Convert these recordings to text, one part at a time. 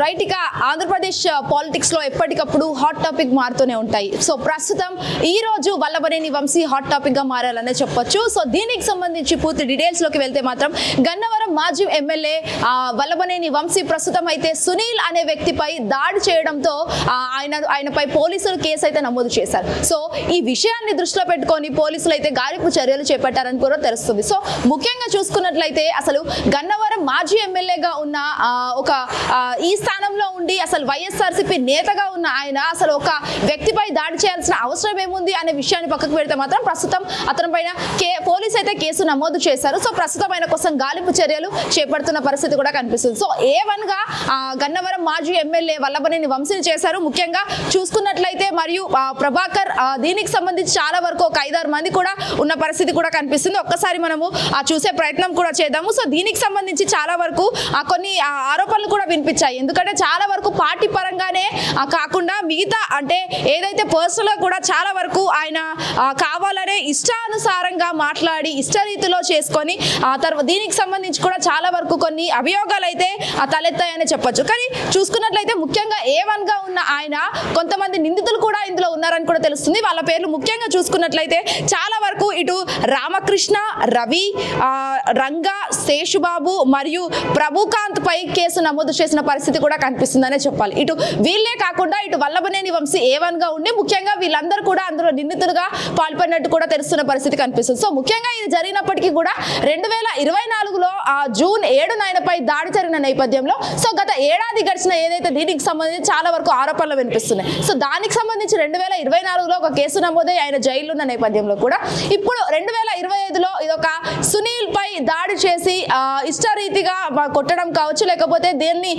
Right ఇక ఆంధ్రప్రదేశ్ పాలిటిక్స్లో ఎప్పటికప్పుడు హాట్ టాపిక్ మారుతూనే ఉంటాయి. సో ప్రస్తుతం ఈ రోజు వల్లభనేని వంశీ హాట్ టాపిక్గా మారాలనే చెప్పొచ్చు. సో దీనికి సంబంధించి పూర్తి డీటెయిల్స్లోకి వెళ్తే మాత్రం గన్నవరం మాజీ ఎమ్మెల్యే వల్లభనేని వంశీ ప్రస్తుతం అయితే సునీల్ అనే వ్యక్తిపై దాడి చేయడంతో ఆయన ఆయనపై పోలీసులు కేసు అయితే నమోదు చేశారు. సో ఈ విషయాన్ని దృష్టిలో పెట్టుకొని పోలీసులు అయితే గాలింపు చర్యలు చేపట్టారని కూడా తెలుస్తుంది. సో ముఖ్యంగా చూసుకున్నట్లయితే అసలు గన్నవరం మాజీ ఎమ్మెల్యేగా ఉన్న ఒక ఈ స్థానంలో ఉండి అసలు వైఎస్ఆర్సీపీ నేతగా ఉన్న ఆయన అసలు ఒక వ్యక్తిపై దాడి చేయాల్సిన అవసరం ఏముంది అనే విషయాన్ని పక్కకు పెడితే మాత్రం ప్రస్తుతం అతని పైన కే పోలీస్ అయితే కేసు నమోదు చేశారు. సో ప్రస్తుతం ఆయన కోసం గాలింపు చర్యలు చేపడుతున్న పరిస్థితి కూడా కనిపిస్తుంది. సో ఏ వన్గా గన్నవరం మాజీ ఎమ్మెల్యే వల్లభనేని వంశీని చేశారు. ముఖ్యంగా చూసుకున్నట్లయితే మరియు ప్రభాకర్ దీనికి సంబంధించి చాలా వరకు ఒక ఐదారు మంది కూడా ఉన్న పరిస్థితి కూడా కనిపిస్తుంది. ఒక్కసారి మనము ఆ చూసే ప్రయత్నం కూడా చేద్దాము. సో దీనికి సంబంధించి చాలా వరకు ఆ, కొన్ని ఆరోపణలు కూడా వినిపించాయి. ఎందుకంటే చాలా వరకు పార్టీ పరంగానే కాకుండా మిగతా అంటే ఏదైతే పర్సనల్గా కూడా చాలా వరకు ఆయన కావాలనే ఇష్టానుసారంగా మాట్లాడి ఇష్టరీతిలో చేసుకొని ఆ తర్వాత దీనికి సంబంధించి కూడా చాలా వరకు కొన్ని అభియోగాలు అయితే ఆ, తలెత్తాయని చెప్పొచ్చు. కానీ చూసుకున్నట్లయితే ముఖ్యంగా ఏ వన్గా ఉన్న ఆయన కొంతమంది నిందితులు కూడా ఇందులో ఉన్నారని కూడా తెలుస్తుంది. వాళ్ళ పేర్లు ముఖ్యంగా చూసుకున్నట్లయితే చాలా వరకు ఇటు రామకృష్ణ రవి రంగా శేషుబాబు మరియు ప్రభుకాంత్ పై కేసు నమోదు చేసిన పరిస్థితి కూడా కనిపిస్తుందనే చెప్పాలి. ఇటు వీళ్ళే కాకుండా ఇటు వల్లభనేని వంశీ ఏ వన్గా ఉండి ముఖ్యంగా వీళ్ళందరూ కూడా అందులో నిందితులుగా పాల్పడినట్టు కూడా తెలుస్తున్న పరిస్థితి కనిపిస్తుంది. సో ముఖ్యంగా ఇది జరిగినప్పటికీ కూడా రెండు వేల ఇరవై నాలుగులో ఆ జూన్ ఏడు నాయనపై దాడి జరిగిన నేపథ్యంలో సో గత ఏడాది గడిచిన ఏదైతే దీనికి సంబంధించి చాలా వరకు ఆరోపణలు వినిపిస్తున్నాయి. సో దానికి సంబంధించి రెండు వేల ఇరవై నాలుగులో ఒక కేసు నమోదై ఆయన జైలున్న ఉన్న నేపథ్యంలో కూడా ఇప్పుడు రెండు వేల ఇరవై ఐదులో ఇదొక సునీల్ పై దాడి చేసి ఇష్టరీతిగా కొట్టడం కావచ్చు లేకపోతే దీన్ని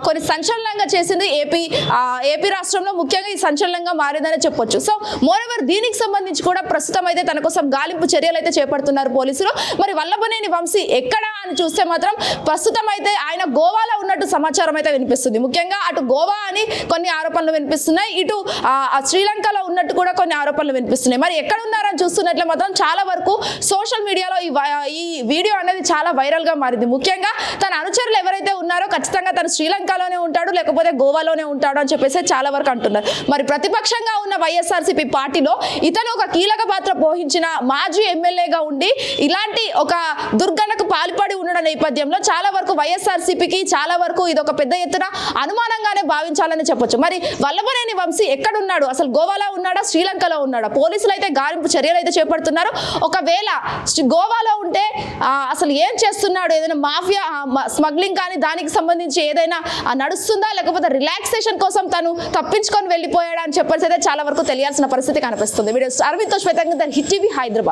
కొన్ని సంచలనంగా చేసింది ఏపీ ఆ, ఏపీ రాష్ట్రంలో ముఖ్యంగా ఈ సంచలనంగా మారిందని చెప్పొచ్చు. సో మోరెవర్ దీనికి సంబంధించి కూడా ప్రస్తుతం అయితే తన కోసం గాలింపు చర్యలు అయితే చేపడుతున్నారు పోలీసులు. మరి వల్లభనేని వంశీ ఎక్కడ అని చూస్తే మాత్రం ప్రస్తుతం అయితే ఆయన గోవాలో ఉన్నట్టు సమాచారం అయితే వినిపిస్తుంది. ముఖ్యంగా అటు గోవా అని కొన్ని ఆరోపణలు వినిపిస్తున్నాయి. ఇటు ఆ, శ్రీలంకలో ఉన్నట్టు కూడా కొన్ని ఆరోపణలు వినిపిస్తున్నాయి. మరి ఎక్కడ ఉన్నారని చూస్తున్నట్లు మాత్రం చాలా వరకు సోషల్ మీడియాలో ఈ ఈ వీడియో అనేది చాలా వైరల్గా మారింది. ముఖ్యంగా తన అనుచరులు ఎవరైతే ఉన్నారో ఖచ్చితంగా తను శ్రీలంకలోనే ఉంటాడు లేకపోతే గోవాలోనే ఉంటాడు అని చెప్పేసి చాలా వరకు అంటున్నారు. మరి ప్రతిపక్షంగా ఉన్న వైఎస్ఆర్సీపీ పార్టీలో ఇతను ఒక కీలక పాత్ర పోషించిన మాజీ ఎమ్మెల్యేగా ఉండి ఇలాంటి ఒక దుర్గణకు పాల్పడి ఉన్న నేపథ్యంలో చాలా వరకు వైఎస్ఆర్సీపీకి చాలా వరకు ఇది ఒక పెద్ద ఎత్తున అనుమానంగానే భావించాలని చెప్పొచ్చు. మరి వల్లభనేని వంశీ ఎక్కడున్నాడు? అసలు గోవాలో ఉన్నాడా? శ్రీలంకలో ఉన్నాడా? పోలీసులు అయితే గాలింపు చర్యలు అయితే చేపడుతున్నారు. ఒకవేళ శ్రీ- గోవాలో ఉంటే అసలు ఏం చేస్తున్నాడు? ఏదైనా మాఫియా స్మగ్లింగ్ కానీ దానికి సంబంధించి ఏదైనా నడుస్తుందా? లేకపోతే రిలాక్సేషన్ కోసం తను తప్పించుకొని వెళ్ళిపోయాడా అని చెప్పేసి అయితే చాలా వరకు తెలియాల్సిన పరిస్థితి కనిపిస్తుంది. వీడియో అరవింద్ శ్వేతంగా హిట్ టీవీ హైదరాబాద్.